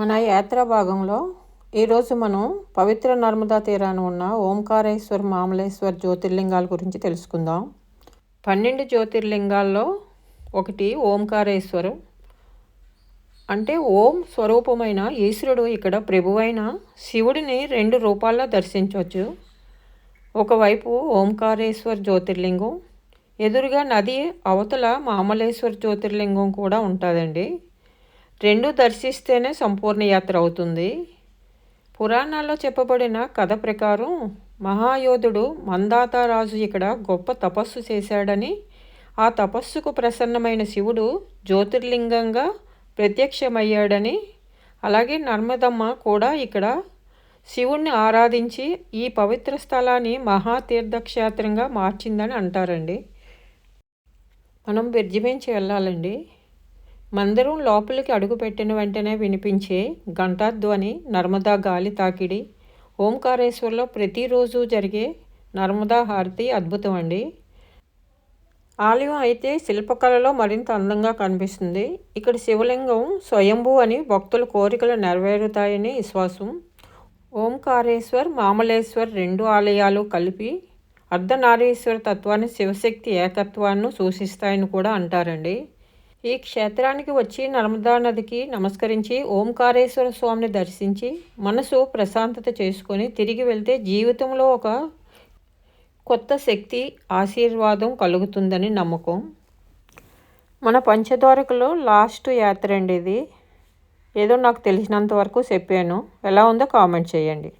మన యాత్రా భాగంలో ఈరోజు మనం పవిత్ర నర్మదా తీరాన ఉన్న ఓంకారేశ్వర్ మామలేశ్వర్ జ్యోతిర్లింగాల గురించి తెలుసుకుందాం. పన్నెండు జ్యోతిర్లింగాల్లో ఒకటి ఓంకారేశ్వరం. అంటే ఓం స్వరూపమైన ఈశ్వరుడు ఇక్కడ ప్రభువైన శివుడిని రెండు రూపాల్లో దర్శించవచ్చు. ఒకవైపు ఓంకారేశ్వర్ జ్యోతిర్లింగం ఎదురుగా నది అవతల మామలేశ్వర్ జ్యోతిర్లింగం కూడా ఉంటుందండి. రెండు దర్శిస్తేనే సంపూర్ణ యాత్ర అవుతుంది. పురాణాల్లో చెప్పబడిన కథ ప్రకారం మహాయోధుడు మందాతారాజు ఇక్కడ గొప్ప తపస్సు చేశాడని ఆ తపస్సుకు ప్రసన్నమైన శివుడు జ్యోతిర్లింగంగా ప్రత్యక్షమయ్యాడని అలాగే నర్మదమ్మ కూడా ఇక్కడ శివుణ్ణి ఆరాధించి ఈ పవిత్ర స్థలాన్ని మహాతీర్థక్షేత్రంగా మార్చిందని అంటారండి. మనం బ్రిడ్జి వెళ్ళాలండి. మందిరం లోపలికి అడుగుపెట్టిన వెంటనే వినిపించే ఘంటాధ్వని నర్మదా గాలి తాకిడి. ఓంకారేశ్వర్లో ప్రతిరోజు జరిగే నర్మదా హారతి అద్భుతం అండి. ఆలయం అయితే శిల్పకళలో మరింత అందంగా కనిపిస్తుంది. ఇక్కడ శివలింగం స్వయంభూ అని భక్తుల కోరికలు నెరవేరుతాయని విశ్వాసం. ఓంకారేశ్వర్ మామలేశ్వర్ రెండు ఆలయాలు కలిపి అర్ధనారీశ్వర తత్వాన్ని శివశక్తి ఏకత్వాన్ని సూచిస్తాయని కూడా అంటారండి. ఈ క్షేత్రానికి వచ్చి నర్మదా నదికి నమస్కరించి ఓంకారేశ్వర స్వామిని దర్శించి మనసు ప్రశాంతత చేసుకొని తిరిగి వెళ్తే జీవితంలో ఒక కొత్త శక్తి ఆశీర్వాదం కలుగుతుందని నమ్మకం. మన పంచద్వారకలో లాస్ట్ యాత్ర అండి ఇది. ఏదో నాకు తెలిసినంత వరకు చెప్పాను. ఎలా ఉందో కామెంట్ చేయండి.